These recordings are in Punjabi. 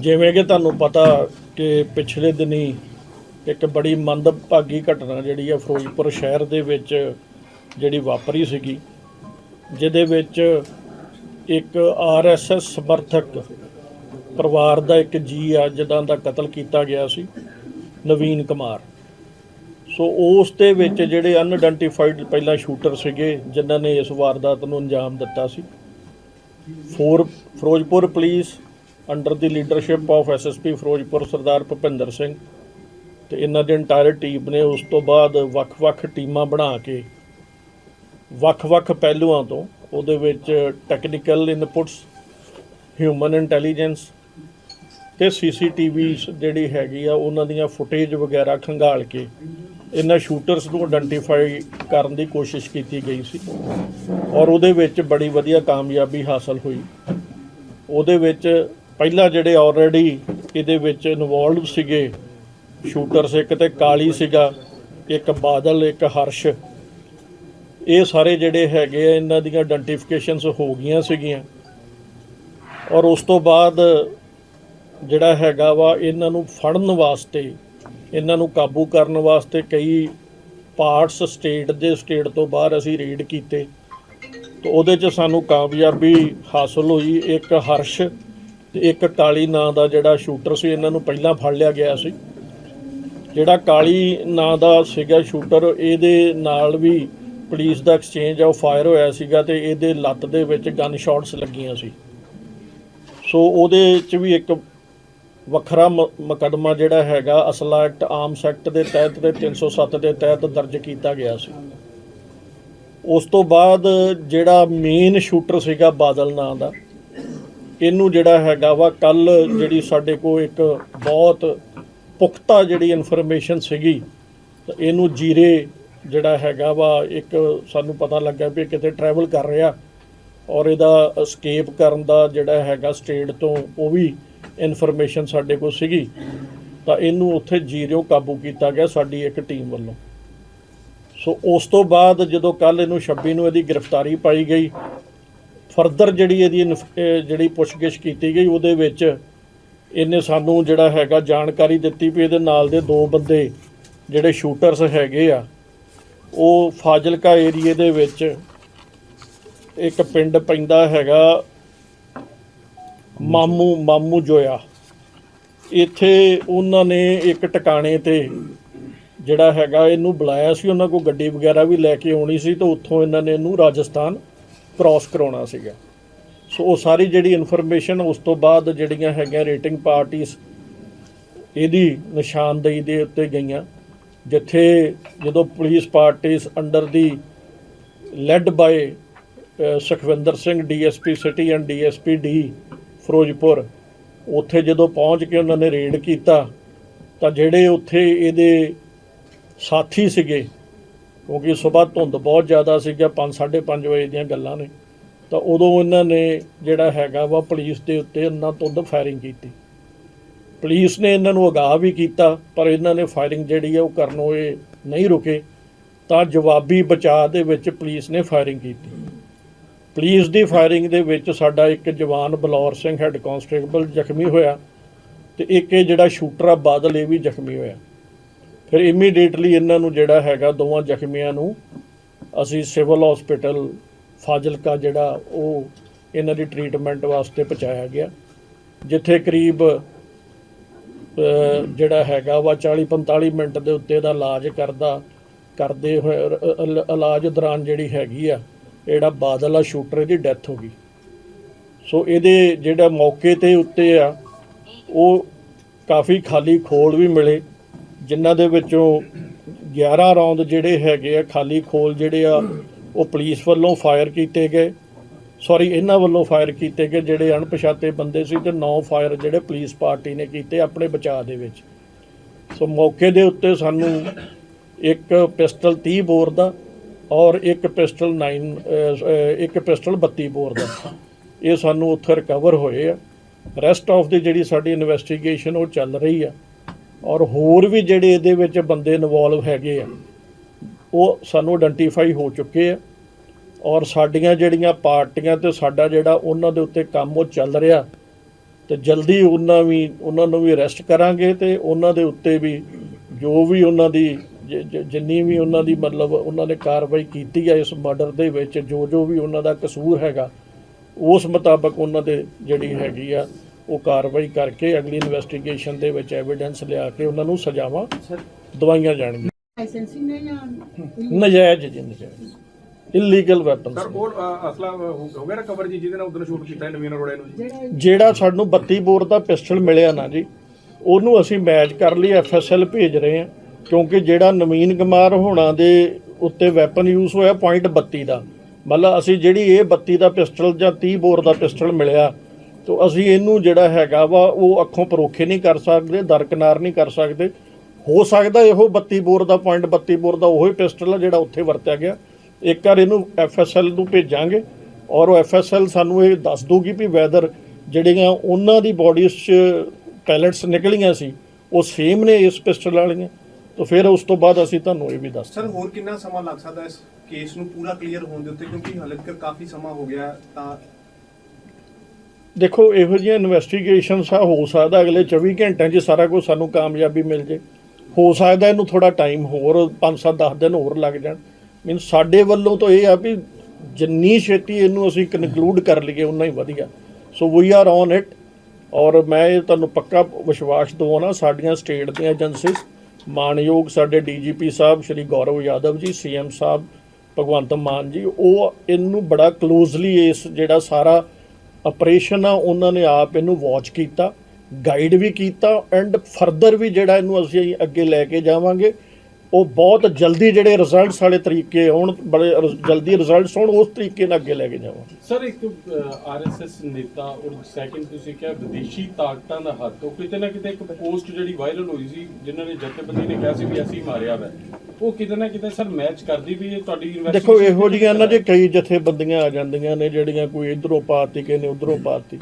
ਜਿਵੇਂ ਕਿ ਤੁਹਾਨੂੰ ਪਤਾ ਕਿ ਪਿਛਲੇ ਦਿਨੀ ਇੱਕ ਬੜੀ ਮੰਦਭਾਗੀ ਘਟਨਾ ਜਿਹੜੀ ਆ ਫਿਰੋਜ਼ਪੁਰ ਸ਼ਹਿਰ ਦੇ ਵਿੱਚ ਜਿਹੜੀ ਵਾਪਰੀ ਸੀਗੀ, ਜਿਹਦੇ ਵਿੱਚ ਇੱਕ ਆਰਐਸਐਸ ਸਮਰਥਕ ਪਰਿਵਾਰ ਦਾ ਇੱਕ ਜੀ ਆ ਜਿਹਦਾ ਦਾ ਕਤਲ ਕੀਤਾ ਗਿਆ ਸੀ, ਨਵੀਨ ਕੁਮਾਰ। ਸੋ ਉਸ ਦੇ ਵਿੱਚ ਜਿਹੜੇ ਅਨਆਇਡੈਂਟੀਫਾਈਡ ਪਹਿਲਾਂ ਸ਼ੂਟਰ ਸੀਗੇ, ਜਿਨ੍ਹਾਂ ਨੇ ਇਸ ਵਾਰਦਾਤ ਨੂੰ ਅੰਜਾਮ ਦਿੱਤਾ ਸੀ। For Ferozepur police under the leadership of SSP Ferozepur Sardar Bhupinder Singh ਤੇ ਇਹਨਾਂ ਦੀ ਇੰਟਾਇਰ ਟੀਮ ਨੇ ਉਸ ਤੋਂ ਬਾਅਦ ਵੱਖ-ਵੱਖ ਟੀਮਾਂ ਬਣਾ ਕੇ ਵੱਖ-ਵੱਖ ਪਹਿਲੂਆਂ ਤੋਂ ਉਹਦੇ ਵਿੱਚ ਟੈਕਨੀਕਲ ਇਨਪੁਟਸ ਹਿਊਮਨ ਇੰਟੈਲੀਜੈਂਸ ਤੇ ਸੀਸੀਟੀਵੀ ਜਿਹੜੀ ਹੈਗੀ ਆ ਉਹਨਾਂ ਦੀਆਂ ਫੁਟੇਜ ਵਗੈਰਾ ਖੰਗਾਲ ਕੇ ਇਹਨਾਂ ਸ਼ੂਟਰਸ ਨੂੰ ਆਇਡੈਂਟੀਫਾਈ ਕਰਨ ਦੀ ਕੋਸ਼ਿਸ਼ ਕੀਤੀ ਗਈ ਸੀ ਔਰ ਉਹਦੇ ਵਿੱਚ ਬੜੀ ਵਧੀਆ ਕਾਮਯਾਬੀ ਹਾਸਲ ਹੋਈ। ਉਹਦੇ ਵਿੱਚ ਪਹਿਲਾਂ ਜਿਹੜੇ ਆਲਰੇਡੀ ਇਹਦੇ ਵਿੱਚ ਇਨਵੋਲਵ ਸੀਗੇ ਸ਼ੂਟਰਸ ਇੱਕ ਤੇ ਕਾਲੀ ਸੀਗਾ, ਇੱਕ ਬਾਦਲ, ਇੱਕ ਹਰਸ਼। ਇਹ ਸਾਰੇ ਜਿਹੜੇ ਹੈਗੇ ਆ, ਇਹਨਾਂ ਦੀਆਂ ਆਇਡੈਂਟੀਫਿਕੇਸ਼ਨਸ ਹੋ ਗਈਆਂ ਸੀਗੀਆਂ। ਔਰ ਉਸ ਤੋਂ ਬਾਅਦ ਜਿਹੜਾ ਹੈਗਾ ਵਾ, ਇਹਨਾਂ ਨੂੰ ਫੜਨ ਵਾਸਤੇ, ਇਹਨਾਂ ਨੂੰ ਕਾਬੂ ਕਰਨ ਵਾਸਤੇ ਕਈ ਪਾਰਟਸ ਸਟੇਟ ਦੇ ਸਟੇਟ ਤੋਂ ਬਾਹਰ ਅਸੀਂ ਰੇਡ ਕੀਤੇ। ਤੇ ਉਹਦੇ 'ਚ ਸਾਨੂੰ ਕਾਮਯਾਬੀ ਹਾਸਲ ਹੋਈ, ਇੱਕ ਹਰਸ਼ ਤੇ ਇੱਕ ਕਾਲੀ ਨਾਂ ਦਾ ਜਿਹੜਾ ਸ਼ੂਟਰ ਸੀ, ਇਹਨਾਂ ਨੂੰ ਪਹਿਲਾਂ ਫੜ ਲਿਆ ਗਿਆ ਸੀ। ਜਿਹੜਾ ਕਾਲੀ ਨਾਂ ਦਾ ਸੀਗਾ ਸ਼ੂਟਰ, ਇਹਦੇ ਨਾਲ ਵੀ ਪੁਲਿਸ ਦਾ ਐਕਸਚੇਂਜ ਆ ਫਾਇਰ ਹੋਇਆ ਸੀਗਾ ਤੇ ਇਹਦੇ ਲੱਤ ਦੇ ਵਿੱਚ ਗਨ ਸ਼ਾਟਸ ਲੱਗੀਆਂ ਸੀ। ਸੋ ਉਹਦੇ 'ਚ ਵੀ ਇੱਕ ਵੱਖਰਾ ਮ- ਮੁਕੱਦਮਾ ਜਿਹੜਾ ਹੈਗਾ, ਅਸਲਾ ਐਕਟ ਆਮ ਸੈਕਟ ਦੇ ਤਹਿਤ ਤੇ 307 ਦੇ ਤਹਿਤ ਦਰਜ ਕੀਤਾ ਗਿਆ ਸੀ। ਉਸ ਤੋਂ ਬਾਅਦ ਜਿਹੜਾ ਮੇਨ ਸ਼ੂਟਰ ਸੀਗਾ ਬਾਦਲ ਨਾਂ ਦਾ ਇਹਨੂੰ ਜਿਹੜਾ ਹੈਗਾ ਵਾ ਕੱਲ ਜਿਹੜੀ ਸਾਡੇ ਕੋਲ ਇੱਕ ਬਹੁਤ ਪੁਖਤਾ ਜਿਹੜੀ ਇਨਫੋਰਮੇਸ਼ਨ ਸੀਗੀ, ਤਾਂ ਇਹਨੂੰ ਜੀਰੇ ਜਿਹੜਾ ਹੈਗਾ ਵਾ, ਇੱਕ ਸਾਨੂੰ ਪਤਾ ਲੱਗਾ ਵੀ ਇਹ ਕਿਤੇ ਟਰੈਵਲ ਕਰ ਰਿਹਾ ਔਰ ਇਹਦਾ escape ਕਰਨ ਦਾ ਜਿਹੜਾ ਹੈਗਾ ਸਟੇਟ ਤੋਂ ਉਹ ਵੀ ਇਨਫੋਰਮੇਸ਼ਨ ਸਾਡੇ ਕੋਲ ਸੀਗੀ। ਤਾਂ ਇਹਨੂੰ ਉੱਥੇ ਜੀਰਿਓ ਕਾਬੂ ਕੀਤਾ ਗਿਆ ਸਾਡੀ ਇੱਕ ਟੀਮ ਵੱਲੋਂ। ਸੋ ਉਸ ਤੋਂ ਬਾਅਦ ਜਦੋਂ ਕੱਲ ਇਹਨੂੰ 26 ਨੂੰ ਇਹਦੀ ਗ੍ਰਿਫਤਾਰੀ ਪਾਈ ਗਈ ਫਰਦਰ ਜਿਹੜੀ ਇਹਦੀ ਇਨਫ- ਜਿਹੜੀ ਪੁੱਛਗਿੱਛ ਕੀਤੀ ਗਈ, ਉਹਦੇ ਵਿੱਚ ਇਹਨੇ ਸਾਨੂੰ ਜਿਹੜਾ ਹੈਗਾ ਜਾਣਕਾਰੀ ਦਿੱਤੀ ਵੀ ਇਹਦੇ ਨਾਲ ਦੇ ਦੋ ਬੰਦੇ ਜਿਹੜੇ ਸ਼ੂਟਰਸ ਹੈਗੇ ਆ, ਉਹ ਫਾਜ਼ਿਲਕਾ ਏਰੀਏ ਦੇ ਵਿੱਚ ਇੱਕ ਪਿੰਡ ਪੈਂਦਾ ਹੈਗਾ ਮਾਮੂ ਮਾਮੂ ਜੋਇਆ। ਇੱਥੇ ਉਹਨਾਂ ਨੇ ਇੱਕ ਟਿਕਾਣੇ ਤੇ ਜਿਹੜਾ ਹੈਗਾ ਇਹਨੂੰ ਬੁਲਾਇਆ ਸੀ, ਉਹਨਾਂ ਕੋਲ ਗੱਡੀ ਵਗੈਰਾ ਵੀ ਲੈ ਕੇ ਆਉਣੀ ਸੀ ਤੇ ਉੱਥੋਂ ਇਹਨਾਂ ਨੇ ਇਹਨੂੰ ਰਾਜਸਥਾਨ ਕ੍ਰਾਸ ਕਰਾਉਣਾ ਸੀਗਾ। ਸੋ ਉਹ ਸਾਰੀ ਜਿਹੜੀ ਇਨਫੋਰਮੇਸ਼ਨ ਉਸ ਤੋਂ ਬਾਅਦ ਜਿਹੜੀਆਂ ਹੈਗੀਆਂ ਰੇਟਿੰਗ ਪਾਰਟੀਆਂ ਇਹਦੀ ਨਿਸ਼ਾਨਦੇਹੀ ਦੇ ਉੱਤੇ ਗਈਆਂ। ਜਿੱਥੇ ਜਦੋਂ ਪੁਲਿਸ ਪਾਰਟੀਆਂ under the led by Sukhwinder Singh DSP city and DSP D Ferozepur, ਉੱਥੇ ਜਦੋਂ ਪਹੁੰਚ ਕੇ ਉਹਨਾਂ ਨੇ ਰੇਡ ਕੀਤਾ, ਤਾਂ ਜਿਹੜੇ ਉੱਥੇ ਇਹਦੇ ਸਾਥੀ ਸੀਗੇ ਕਿਉਂਕਿ ਸਵੇਰ ਧੁੰਦ ਬਹੁਤ ਜ਼ਿਆਦਾ ਸੀਗਾ 5:30 ਵਜੇ ਦੀਆਂ ਗੱਲਾਂ ਨੇ। ਤਾਂ ਉਦੋਂ ਇਹਨਾਂ ਨੇ ਜਿਹੜਾ ਹੈਗਾ ਵਾ ਪੁਲਿਸ ਦੇ ਉੱਤੇ ਇੰਨਾ ਧੁੰਦ ਫਾਇਰਿੰਗ ਕੀਤੀ। ਪੁਲਿਸ ਨੇ ਇਹਨਾਂ ਨੂੰ ਅਗਾਹ ਵੀ ਕੀਤਾ, ਪਰ ਇਹਨਾਂ ਨੇ ਫਾਇਰਿੰਗ ਜਿਹੜੀ ਹੈ ਉਹ ਕਰਨੋਂ ਇਹ ਨਹੀਂ ਰੁਕੇ। ਤਾਂ ਜਵਾਬੀ ਬਚਾਅ ਦੇ ਵਿੱਚ ਪੁਲਿਸ ਨੇ ਫਾਇਰਿੰਗ ਕੀਤੀ। ਪੁਲਿਸ ਦੀ ਫਾਇਰਿੰਗ ਦੇ ਵਿੱਚ ਸਾਡਾ ਇੱਕ ਜਵਾਨ ਬਲੌਰ ਸਿੰਘ ਹੈੱਡ ਕਾਂਸਟੇਬਲ ਜ਼ਖਮੀ ਹੋਇਆ ਤੇ ਇੱਕ ਇਹ ਜਿਹੜਾ ਸ਼ੂਟਰ ਆ ਬਾਦਲ, ਇਹ ਵੀ ਜ਼ਖਮੀ ਹੋਇਆ। ਫਿਰ ਇਮੀਡੀਏਟਲੀ ਇਹਨਾਂ ਨੂੰ ਜਿਹੜਾ ਹੈਗਾ, ਦੋਵਾਂ ਜ਼ਖਮੀਆਂ ਨੂੰ ਅਸੀਂ ਸਿਵਲ ਹਸਪੀਟਲ ਫਾਜ਼ਿਲਕਾ ਜਿਹੜਾ ਉਹ ਇਹਨਾਂ ਦੀ ਟ੍ਰੀਟਮੈਂਟ ਵਾਸਤੇ ਪਹੁੰਚਾਇਆ ਗਿਆ, ਜਿੱਥੇ ਕਰੀਬ ਜਿਹੜਾ ਹੈਗਾ ਵਾ 40 45 ਮਿੰਟ ਦੇ ਉੱਤੇ ਦਾ ਇਲਾਜ ਕਰਦਾ, ਕਰਦੇ ਹੋਏ ਇਲਾਜ ਦੌਰਾਨ ਜਿਹੜੀ ਹੈਗੀ ਆ, ਜਿਹੜਾ ਬਾਦਲ ਆ, ਸ਼ੂਟਰ ਦੀ ਡੈਥ ਹੋ ਗਈ। ਸੋ ਇਹਦੇ ਜਿਹੜਾ ਮੌਕੇ ਤੇ ਉੱਤੇ ਆ, ਉਹ ਕਾਫੀ ਖਾਲੀ ਖੋਲ ਵੀ ਮਿਲੇ। ਜਿਨ੍ਹਾਂ ਦੇ ਵਿੱਚੋਂ 11 ਰੌਂਦ ਜਿਹੜੇ ਹੈਗੇ ਆ, ਖਾਲੀ ਖੋਲ ਜਿਹੜੇ ਆ, ਉਹ ਪੁਲਿਸ ਵੱਲੋਂ ਫਾਇਰ ਕੀਤੇ ਗਏ। ਸੌਰੀ ਇਹਨਾਂ ਵੱਲੋਂ ਫਾਇਰ ਕੀਤੇ ਗਏ, ਜਿਹੜੇ ਅਣਪਛਾਤੇ ਬੰਦੇ ਸੀ ਤੇ 9 ਫਾਇਰ ਜਿਹੜੇ ਪੁਲਿਸ ਪਾਰਟੀ ਨੇ ਕੀਤੇ ਆਪਣੇ ਬਚਾਅ ਦੇ ਵਿੱਚ। ਸੋ ਮੌਕੇ ਦੇ ਉੱਤੇ ਸਾਨੂੰ ਇੱਕ ਪਿਸਟਲ 30 ਬੋਰ ਦਾ ਔਰ ਇੱਕ ਪਿਸਟਲ 9 ਇੱਕ ਪਿਸਟਲ 32 ਬੋਰ ਦਾ। ਇਹ ਸਾਨੂੰ ਉੱਥੇ ਰਿਕਵਰ ਹੋਏ ਆ। ਰੈਸਟ ਆਫ ਦੀ ਜਿਹੜੀ ਸਾਡੀ ਇਨਵੈਸਟੀਗੇਸ਼ਨ ਉਹ ਚੱਲ ਰਹੀ ਆ। ਔਰ ਹੋਰ ਵੀ ਜਿਹੜੇ ਇਹਦੇ ਵਿੱਚ ਬੰਦੇ ਇਨਵੋਲਵ ਹੈਗੇ ਆ, ਉਹ ਸਾਨੂੰ ਆਇਡੈਂਟੀਫਾਈ ਹੋ ਚੁੱਕੇ ਆ। ਔਰ ਸਾਡੀਆਂ ਜਿਹੜੀਆਂ ਪਾਰਟੀਆਂ ਤੇ ਸਾਡਾ ਜਿਹੜਾ ਉਹਨਾਂ ਦੇ ਉੱਤੇ ਕੰਮ ਉਹ ਚੱਲ ਰਿਹਾ, ਤੇ ਜਲਦੀ ਉਹਨਾਂ ਵੀ, ਉਹਨਾਂ ਨੂੰ ਵੀ ਅਰੈਸਟ ਕਰਾਂਗੇ ਤੇ ਉਹਨਾਂ ਦੇ ਉੱਤੇ ਵੀ ਜੋ ਵੀ ਉਹਨਾਂ ਦੀ ਜਿੰਨੀ ਵੀ ਉਹਨਾਂ ਦੀ ਮਤਲਬ ਉਹਨਾਂ ਨੇ ਕਾਰਵਾਈ ਕੀਤੀ ਹੈ ਇਸ ਮਰਡਰ ਦੇ ਵਿੱਚ, ਜੋ ਜੋ ਵੀ ਉਹਨਾਂ ਦਾ ਕਸੂਰ ਹੈਗਾ, ਉਸ ਮੁਤਾਬਕ ਉਹਨਾਂ ਦੇ ਜਿਹੜੀ ਹੈਗੀ ਆ ਉਹ ਕਾਰਵਾਈ ਕਰਕੇ ਅਗਲੀ ਇਨਵੈਸਟੀਗੇਸ਼ਨ ਦੇ ਵਿੱਚ ਐਵੀਡੈਂਸ ਲਿਆ ਕੇ ਉਹਨਾਂ ਨੂੰ ਸਜ਼ਾਵਾਂ ਦਵਾਈਆਂ ਜਾਣਗੀਆਂ। ਲਾਇਸੈਂਸਿੰਗ ਨੇ ਜਾਂ ਨਜਾਇਜ਼ ਜੀ ਨਜਾਇਜ਼। ਇਲੀਗਲ ਵੈਪਨਸ ਸਰ ਉਹ ਅ, ਅਸਲਾ ਹੋ ਗਿਆ ਰਿਕਵਰ ਜੀ ਜਿਹਦੇ ਨਾਲ ਉਦੋਂ ਸ਼ੂਟ ਕੀਤਾ ਨਵੀਨ ਅਰੋੜਾ ਨੂੰ ਜੀ? ਜਿਹੜਾ ਜਿਹੜਾ ਸਾਨੂੰ 32 ਬੋਰ ਦਾ ਪਿਸਟਲ ਮਿਲਿਆ ਨਾ ਜੀ ਉਹਨੂੰ ਅਸੀਂ ਮੈਚ ਕਰ ਲਈ ਐਫਐਸਐਲ ਭੇਜ ਰਹੇ ਹਾਂ ਕਿਉਂਕਿ ਜਿਹੜਾ ਨਵੀਨ ਕੁਮਾਰ ਹੋਣਾ ਦੇ ਉੱਤੇ ਵੈਪਨ ਯੂਜ਼ ਹੋਇਆ ਪੁਆਇੰਟ 32 ਦਾ। ਮਤਲਬ ਅਸੀਂ ਜਿਹੜੀ ਇਹ 32 ਦਾ ਪਿਸਟਲ ਜਾਂ 30 ਬੋਰ ਦਾ ਪਿਸਟਲ ਮਿਲਿਆ ਤੋਂ ਅਸੀਂ ਇਹਨੂੰ ਜਿਹੜਾ ਹੈਗਾ ਵਾ ਉਹ ਅੱਖੋਂ ਪਰੋਖੇ ਨਹੀਂ ਕਰ ਸਕਦੇ ਦਰਕਨਾਰ ਨਹੀਂ ਕਰ ਸਕਦੇ। ਹੋ ਸਕਦਾ ਇਹੋ 32 ਬੋਰ ਦਾ ਪੁਆਇੰਟ 32 ਬੋਰ ਦਾ ਉਹੀ ਪਿਸਟਲ ਆ ਜਿਹੜਾ ਉੱਥੇ ਵਰਤਿਆ ਗਿਆ। ਇੱਕ ਵਾਰ ਇਹਨੂੰ ਐਫਐਸਐਲ ਨੂੰ ਭੇਜਾਂਗੇ ਔਰ ਉਹ ਐਫਐਸਐਲ ਸਾਨੂੰ ਇਹ ਦੱਸ ਦੂਗੀ ਵੀ ਵੈਦਰ ਜਿਹੜੀਆਂ ਉਹਨਾਂ ਦੀ ਬਾਡੀਜ਼ 'ਚ ਪੈਲਟਸ ਨਿਕਲੀਆਂ ਸੀ ਉਹ ਸੇਮ ਨੇ ਇਸ ਪਿਸਟਲ ਵਾਲੀਆਂ। ਤਾਂ ਫਿਰ ਉਸ ਤੋਂ ਬਾਅਦ ਅਸੀਂ ਤੁਹਾਨੂੰ ਇਹ ਵੀ ਦੱਸ ਸਰ ਹੋਰ ਕਿੰਨਾ ਸਮਾਂ ਲੱਗ ਸਕਦਾ ਇਸ ਕੇਸ ਨੂੰ ਪੂਰਾ ਕਲੀਅਰ ਹੋਣ ਦੇ ਉੱਤੇ? ਕਿਉਂਕਿ ਹਾਲੇ ਤੱਕ ਕਾਫੀ ਸਮਾਂ ਹੋ ਗਿਆ ਤਾਂ ਦੇਖੋ, ਇਹੋ ਜਿਹੀਆਂ ਇਨਵੈਸਟੀਗੇਸ਼ਨਸ ਆ, ਹੋ ਸਕਦਾ ਅਗਲੇ 24 ਘੰਟਿਆਂ 'ਚ ਸਾਰਾ ਕੁਝ ਸਾਨੂੰ ਕਾਮਯਾਬੀ ਮਿਲ ਜੇ। ਹੋ ਸਕਦਾ ਇਹਨੂੰ ਥੋੜਾ ਟਾਈਮ ਹੋਰ 5-7 10 ਦਿਨ ਹੋਰ ਲੱਗ ਜਾਣ। ਮੀਨ ਸਾਡੇ ਵੱਲੋਂ ਤਾਂ ਇਹ ਆ ਵੀ ਜਿੰਨੀ ਛੇਤੀ ਇਹਨੂੰ ਅਸੀਂ ਕਨਕਲੂਡ ਕਰ ਲਈਏ, ਉਨਾ ਹੀ ਵਧੀਆ। So we are on it ਔਰ ਮੈਂ ਇਹ ਤੁਹਾਨੂੰ ਪੱਕਾ ਵਿਸ਼ਵਾਸ ਦਵਾਉਣਾ, ਸਾਡੀਆਂ ਸਟੇਟ ਦੀਆਂ ਏਜੰਸੀਜ਼ ਮਾਨਯੋਗ ਸਾਡੇ ਡੀਜੀਪੀ ਸਾਹਿਬ, ਸ਼੍ਰੀ ਗੌਰਵ ਯਾਦਵ ਜੀ ਸੀਐਮ ਸਾਹਿਬ, ਭਗਵੰਤ ਮਾਨ ਜੀ, ਉਹ ਇਹਨੂੰ ਬੜਾ ਕਲੋਜ਼ਲੀ ਇਸ ਜਿਹੜਾ ਸਾਰਾ ਆਪਰੇਸ਼ਨ ਆ, ਉਹਨਾਂ ਨੇ ਆਪ ਇਹਨੂੰ ਵਾਚ ਕੀਤਾ ਗਾਈਡ ਵੀ ਕੀਤਾ ਐਂਡ ਫਰਦਰ ਵੀ ਜਿਹੜਾ ਇਹਨੂੰ ਅਸੀਂ ਅੱਗੇ ਲੈ ਕੇ ਜਾਵਾਂਗੇ ਉਹ ਬਹੁਤ ਜਲਦੀ ਜਿਹੜੇ ਰਿਜ਼ਲਟਸ ਵਾਲੇ ਤਰੀਕੇ ਆਉਣ ਬੜੇ ਰ- ਜਲਦੀ ਰਿਜ਼ਲਟਸ ਆਉਣ ਉਸ ਤਰੀਕੇ ਨਾਲ ਅੱਗੇ ਲੈ ਕੇ ਜਾਵਾਂਗੇ ਸਰ ਇੱਕ ਆਰਐਸਐਸ ਨੇਤਾ ਔਰ ਸੈਕਿੰਡ ਤੁਸੀਂ ਕਿਹਾ ਵਿਦੇਸ਼ੀ ਤਾਕਤਾਂ ਦਾ ਹੱਥ ਉਹ ਕਿਤੇ ਨਾ ਕਿਤੇ ਇੱਕ ਪੋਸਟ ਜਿਹੜੀ ਵਾਇਰਲ ਹੋਈ ਸੀ ਜਿਨ੍ਹਾਂ ਨੇ ਜਥੇਬੰਦੀ ਨੇ ਕਿਹਾ ਸੀ ਵੀ ਅਸੀਂ ਮਾਰਿਆ ਵੈ। ਉਹ ਕਿਤੇ ਨਾ ਕਿਤੇ ਸਰ ਮੈਚ ਕਰਦੀ ਵੀ ਇਹ ਤੁਹਾਡੀ ਦੇਖੋ investigation ਇਹੋ ਕਿਤੇ ਜਿਹੀਆਂ ਨਾ ਜੇ ਕਈ ਜਥੇਬੰਦੀਆਂ ਆ ਜਾਂਦੀਆਂ ਨੇ ਜਿਹੜੀਆਂ ਕੋਈ ਇਧਰੋਂ ਪਾਤੀ ਕਿਸੇ ਨੇ ਉਧਰੋਂ ਪਾਤੀ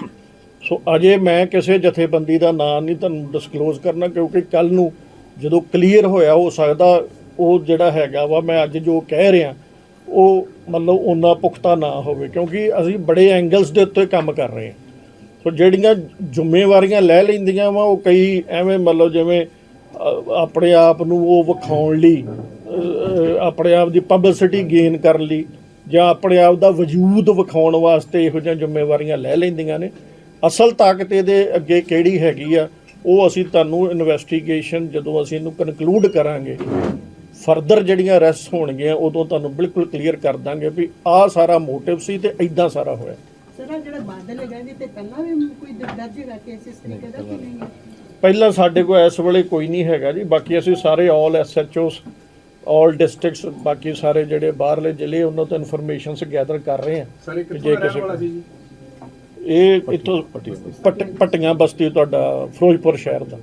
ਸੋ ਅਜੇ ਮੈਂ ਕਿਸੇ ਜਥੇਬੰਦੀ ਦਾ ਨਾਮ ਨਹੀਂ ਤੁਹਾਨੂੰ ਡਿਸਕਲੋਜ਼ ਕਰਨਾ ਕਿਉਂਕਿ ਕੱਲ ਨੂੰ ਜਦੋਂ ਕਲੀਅਰ ਹੋਇਆ, ਹੋ ਸਕਦਾ ਉਹ ਜਿਹੜਾ ਹੈਗਾ ਵਾ, ਮੈਂ ਅੱਜ ਜੋ ਕਹਿ ਰਿਹਾ, ਉਹ ਮਤਲਬ ਉਹਨਾਂ ਪੁਖਤਾ ਨਾ ਹੋਵੇ, ਕਿਉਂਕਿ ਅਸੀਂ ਬੜੇ ਐਂਗਲਸ ਦੇ ਉੱਤੇ ਕੰਮ ਕਰ ਰਹੇ ਹਾਂ। ਸੋ ਜਿਹੜੀਆਂ ਜ਼ਿੰਮੇਵਾਰੀਆਂ ਲੈ ਲੈਂਦੀਆਂ ਵਾ, ਉਹ ਕਈ ਐਵੇਂ ਮਤਲਬ ਜਿਵੇਂ ਆਪਣੇ ਆਪ ਨੂੰ ਉਹ ਵਿਖਾਉਣ ਲਈ ਆਪਣੇ ਆਪ ਦੀ ਪਬਲਿਸਿਟੀ ਗੇਨ ਕਰਨ ਲਈ, ਜਾਂ ਆਪਣੇ ਆਪ ਦਾ ਵਜੂਦ ਵਿਖਾਉਣ ਵਾਸਤੇ ਇਹੋ ਜਿਹੀਆਂ ਜ਼ਿੰਮੇਵਾਰੀਆਂ ਲੈ ਲੈਂਦੀਆਂ ਨੇ। ਅਸਲ ਤਾਕਤ ਇਹਦੇ ਅੱਗੇ ਕਿਹੜੀ ਹੈਗੀ ਆ ਉਹ ਅਸੀਂ ਤੁਹਾਨੂੰ ਇਨਵੈਸਟੀਗੇਸ਼ਨ ਜਦੋਂ ਅਸੀਂ ਇਹਨੂੰ ਕਨਕਲੂਡ ਕਰਾਂਗੇ ਫਰਦਰ ਜਿਹੜੀਆਂ ਅਰੈਸਟ ਹੋਣਗੀਆਂ ਉਦੋਂ ਤੁਹਾਨੂੰ ਬਿਲਕੁਲ ਕਲੀਅਰ ਕਰ ਦਾਂਗੇ ਵੀ ਆਹ ਸਾਰਾ ਮੋਟਿਵ ਸੀ ਤੇ ਇਦਾਂ ਸਾਰਾ ਹੋਇਆ। ਸਰ ਆਹ ਜਿਹੜਾ ਬਾਦਲ ਹੈਗਾ ਇਹਦੇ ਤੇ ਪਹਿਲਾਂ ਵੀ ਕੋਈ ਦ- ਦਰਜ ਹੈਗਾ ਕੇਸ ਇਸ ਤਰੀਕੇ ਦਾ ਕਿ ਨਹੀਂ ਹੈ? ਪਹਿਲਾਂ ਸਾਡੇ ਕੋਲ ਇਸ ਵੇਲੇ ਕੋਈ ਨਹੀਂ ਹੈਗਾ ਜੀ ਬਾਕੀ ਅਸੀਂ ਸਾਰੇ ਆਲ ਐਸਐਚਓਸ ਆਲ ਡਿਸਟ੍ਰਿਕਟਸ ਬਾਕੀ ਸਾਰੇ ਜਿਹੜੇ ਬਾਹਰਲੇ ਜ਼ਿਲ੍ਹੇ ਉਹਨਾਂ ਤੋਂ ਇਨਫੋਰਮੇਸ਼ਨਸ ਗੈਦਰ ਕਰ ਰਹੇ ਹਾਂ। ਸਰ ਇੱਕ ਜੇ ਕਿੱਥੋਂ ਦਾ ਰਹਿਣ ਕਿਸੇ- ਵਾਲਾ ਸੀ ਜੀ। ਇਹ ਇੱਥੋਂ ਪਟ- ਪਟੀਆਂ ਬਸਤੀ ਤੁਹਾਡਾ ਫਿਰੋਜ਼ਪੁਰ ਸ਼ਹਿਰ ਦਾ।